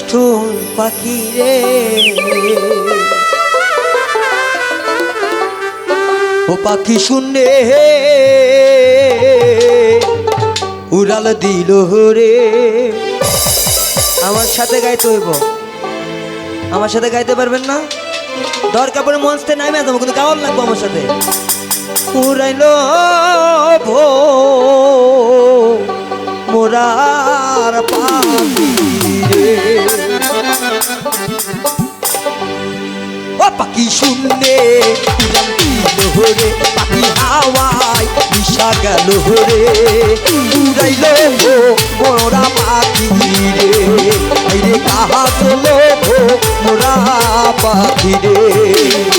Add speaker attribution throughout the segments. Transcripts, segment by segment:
Speaker 1: নতুন পাখি রে। ও পাখি শুনে উড়াল দিল রে। আমার সাথে গাইতে হইব। আমার সাথে গাইতে পারবেন না? দরকার পড়ে মঞ্চতে নামে যাব কিন্তু গাওয়ার লাগবো আমার সাথে। উড়াইল ভো মোরার পাখি। দিল রে পাখি হাওয়ায় মিশা গেল হরে উড়াইল মোরা পাখি রে। আইরে কাহা চলো মোরা পাখি রে।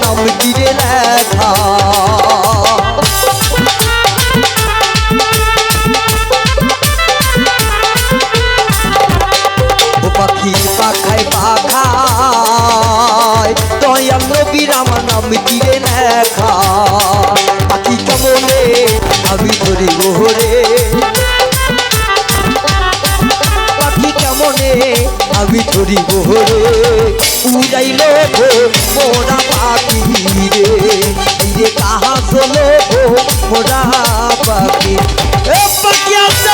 Speaker 1: নাম দিয়ে লেখা। চলো মোরা পাখি।
Speaker 2: এ পাখি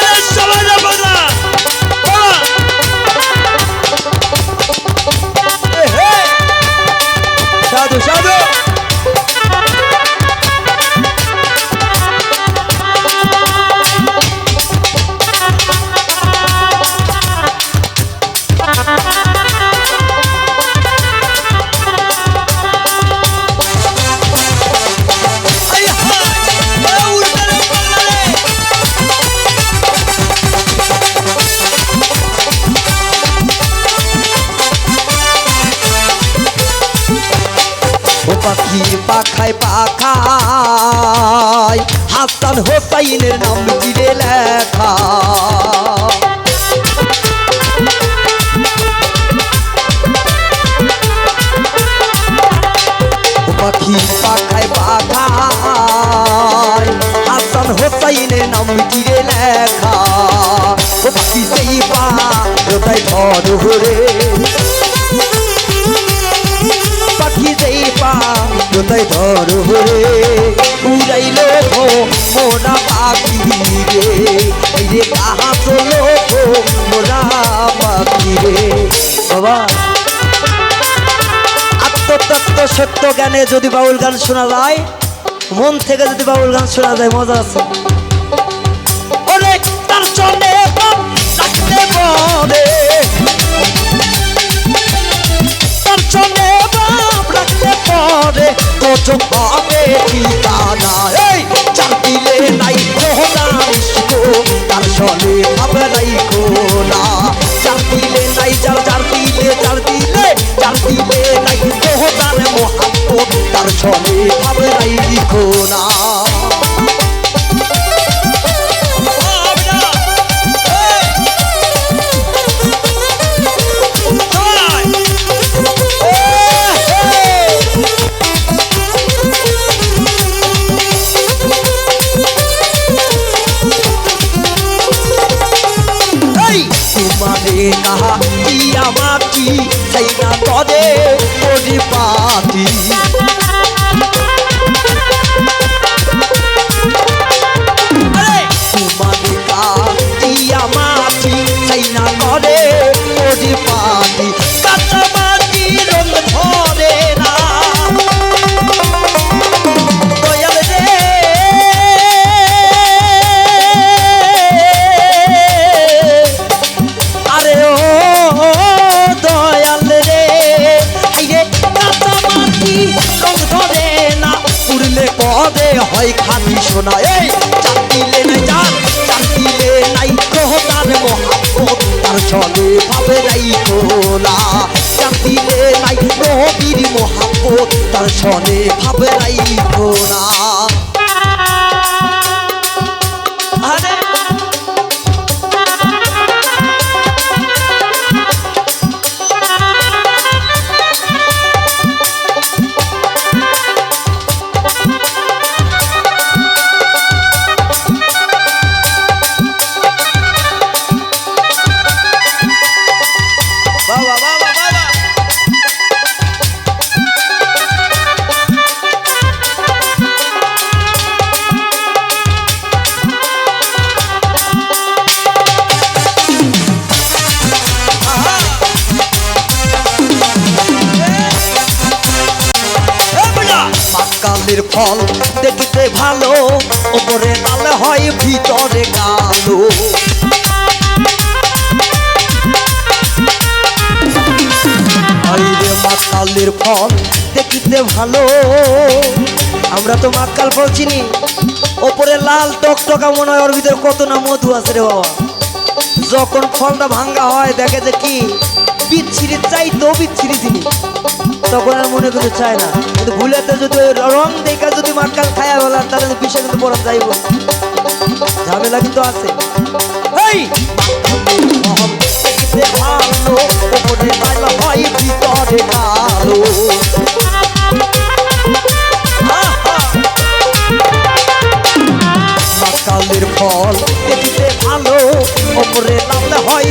Speaker 1: হোসাইনের নাম দিলে লেখা। পাখি পাখায় পাখায় হাসান হোসাইনের নাম দিলে লেখা। ও পাখি সেই পা হৃদয় ধর হরে। কোথায় ধর হরে উড়াইল মোরা পাখি রে। রে কাহা চলো মোরা পাখি রে। বাবা, আত্মতত্ত্ব সত্য জ্ঞানে যদি বাউল গান শোনা যায়, মন থেকে যদি বাউল গান শোনা যায়, মজা আছে। ওরে তার মহাত্ম তার চলে ভাবে নাই কোনা
Speaker 2: বাবা, এই,
Speaker 1: তোমারে কাহা মাটি সেই না করে পরিপাটি। হয় খাবি সোনা। এই চাপিলে নাই যান চাপিলে নাই তো তার মহাব্বত তার চলে ভাবে নাই তোলা চাপিলে নাই রবির মহাব্বত তার চলে ভাবে নাই তোলা ফল দেখতে ভালো, ওপরে লাল হয়, ভিতরে কালো। মাকালের ফল দেখতে ভালো, আমরা তো মাকাল ফল চিনি। ওপরে লাল টকটকা মনে হয়, ওর ভিতরে কত না মধু আছে রে বাবা। যখন ফলটা ভাঙ্গা হয়, দেখে যে কি? বিচ্ছিরি চাইতো বিচ্ছিরি জিনিস তখন আর মনে করতে চায় না। কিন্তু ভুলেতে যদি রং দেখা যদি মাকাল খায়া বলার তাহলে বিষয় কিন্তু পড়া যাইব। ঝামেলা কিন্তু আছে। ভালো ওপরে হয় ভিতরে! ফল দেখতে ভালো, ওপরে হয়